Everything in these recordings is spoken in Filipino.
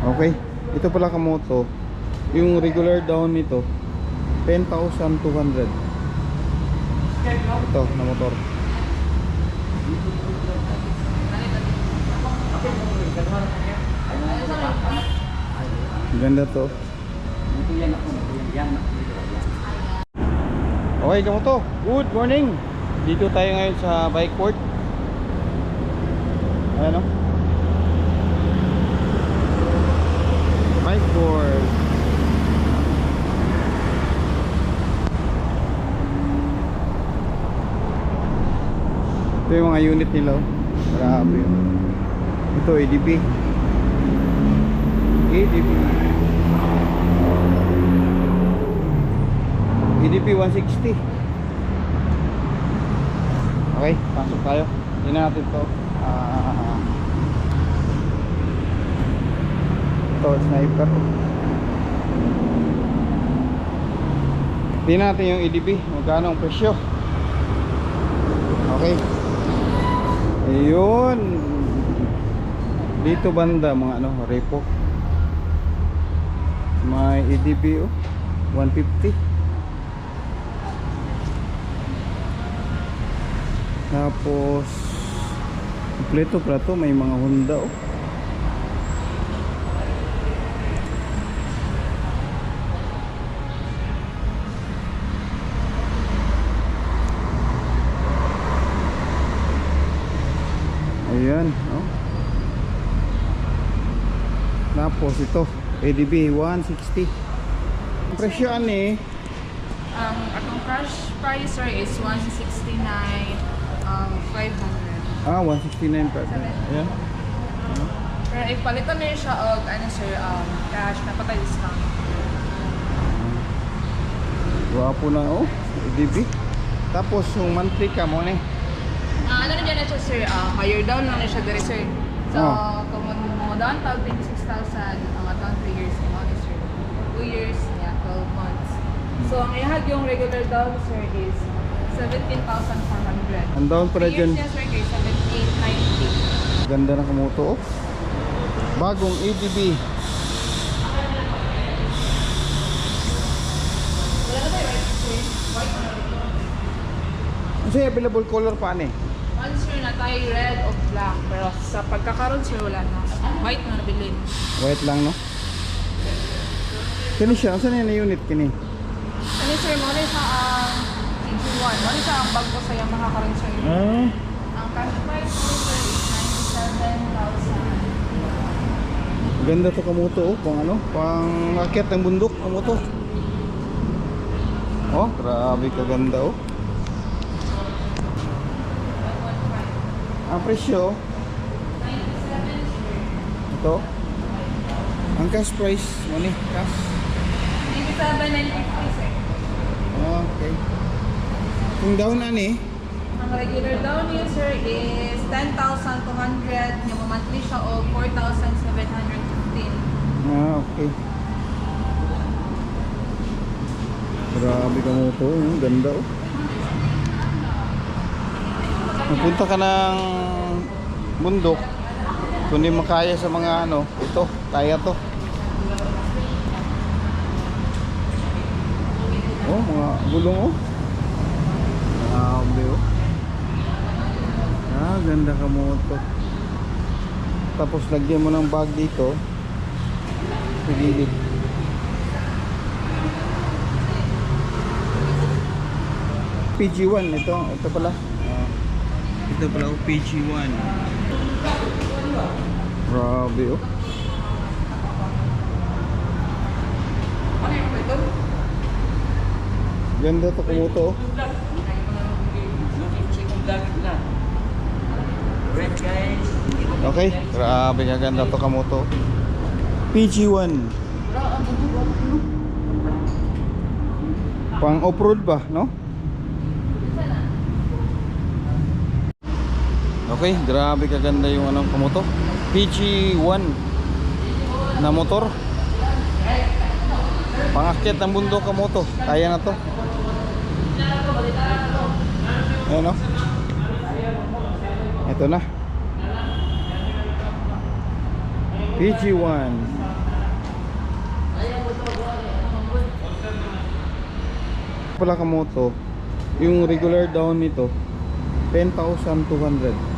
Okay. Ito pala kamoto. Yung regular down nito 10,200. Ito na motor. Ganda to. Okay, kamoto. Good morning. Dito tayo ngayon sa bike port. Ayan port. Ito yung mga unit nila. oh. Grabe. oh. Ito, ADB. ADB. ADB 160. Okay, pasok tayo. Tingnan natin to. Ah. Ito, sniper. Tingnan natin yung EDB. Magkano ang presyo. Okay. Ayun. Dito banda mga ano, repo. May EDB oh. 150. Tapos kompleto pala to, may mga Honda oh. Ayan, oh. Tapos ito, ADB 160. Ang presyo ani, Ang akong cash price sir is 169 um 500. ah 169 pa. Ayan. Pero if palitan na siya og ano sir um cash napatay discount. Gwapo na oh, ADB. Tapos yung monthly ka mo ni. Ah, ano na dyan na siya sir, ah, higher down na siya diri sir. So, Oh. kung mo down tag 26,000, ang atang 3 years ni mo sir. 2 years niya, 12 months. So, ang ihag yung regular down sir is 17,400. Ang down 3 dyan. years niya sir kay 17,990. Ganda ng kamoto oh. Bagong ADB. Kasi available color pa ni. One sir na tayo red o black. Pero sa pagkakaroon sir wala na. White na nabilin. White lang no. Kini siya, saan yan unit kini? Ano sir, mo rin sa ang EG1. Mo rin sa ang bago sa Yamaha karon sir. Ah, Ang cash price sir is 97,000. ganda to kamoto oh, pang ano, pang akyat ng bundok kamoto. Oh, grabe kaganda oh. Ang presyo, ito. Ang cash price, money, cash. 97,950 sir. Okay. Kung down ani, Ang regular down niya sir is 10,200. Yung monthly siya o 4,715. ah, okay. Grabe kamoto, yung ganda oh. Magpunta ka ng bundok, kung di makaya sa mga ano, ito, kaya to. Oh, mga gulong oh. Grabe oh. Ah, ganda ka mo to. Tapos lagyan mo ng bag dito. Sa gilid. PG1 ito, ito pala. Ito pala oh, PG1. Grabe oh. Ganda to kumuto oh. Okay, grabe ka ganda to kamoto. PG1. Pang off-road ba, no? Okay, grabe kaganda yung anong kamoto. PG1 na motor. Pangakyat ng bundok kamoto. Kaya na to. Ayan o. Ito na. PG1. Pala kamoto, yung regular down nito, 10,200.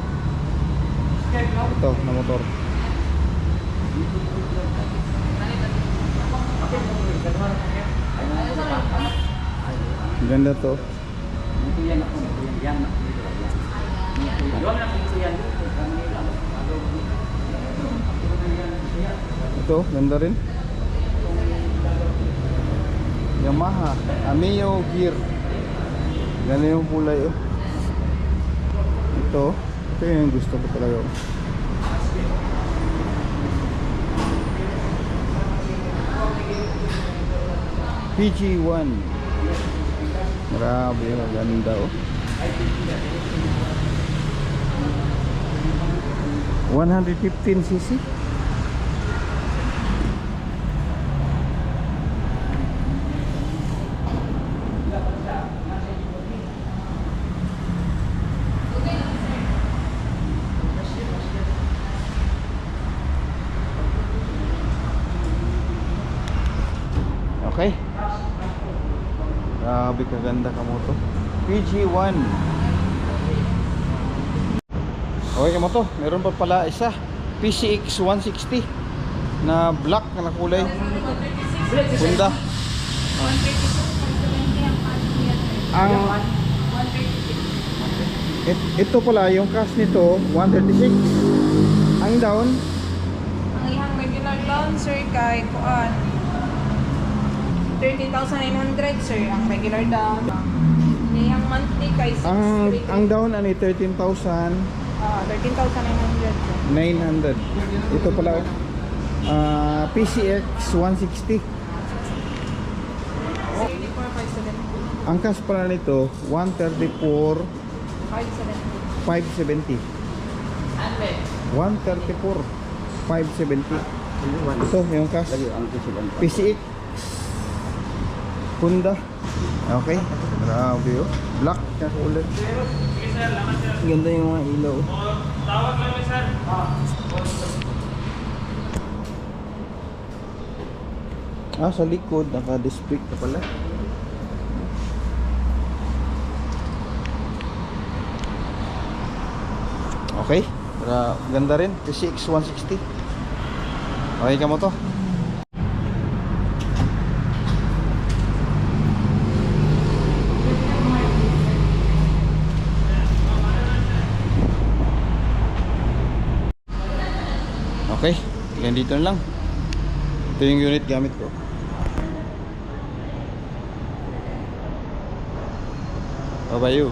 Ito, na motor. Ganda to. Ito, ganda rin. Yamaha, Ameo Gear. Ganda yung kulay oh. Ito, ito yung gusto ko talaga. oh. PG1. Grabe, maganda oh. 115 cc. Okay. Grabe kaganda ka mo to. PG1. Okay ka. Meron pa pala isa. PCX 160 na black na kulay. Honda. Ang it, ito pala yung cash nito 136. Ang down Ang ihang regular loan, sir, kay kuan 13,900, sir, ang regular down. Iyang monthly kay 6 ang ang down ani 13,900. Ah, 13,900, sir. Ito pala. Ah, PCX 160. 34,570. Ang cash pala nito 134 570. 570. 134 570. Ito yung cash. PCX Honda. Okay. Grabe oh. Black na kulay. Ganda yung mga ilaw. Ah, sa likod naka-display ka pala. Okay. Ganda rin. PCX 160. Okay ka mo to? Okay. Na lang. Ito yung unit gamit ko. About you?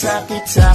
Sakit sa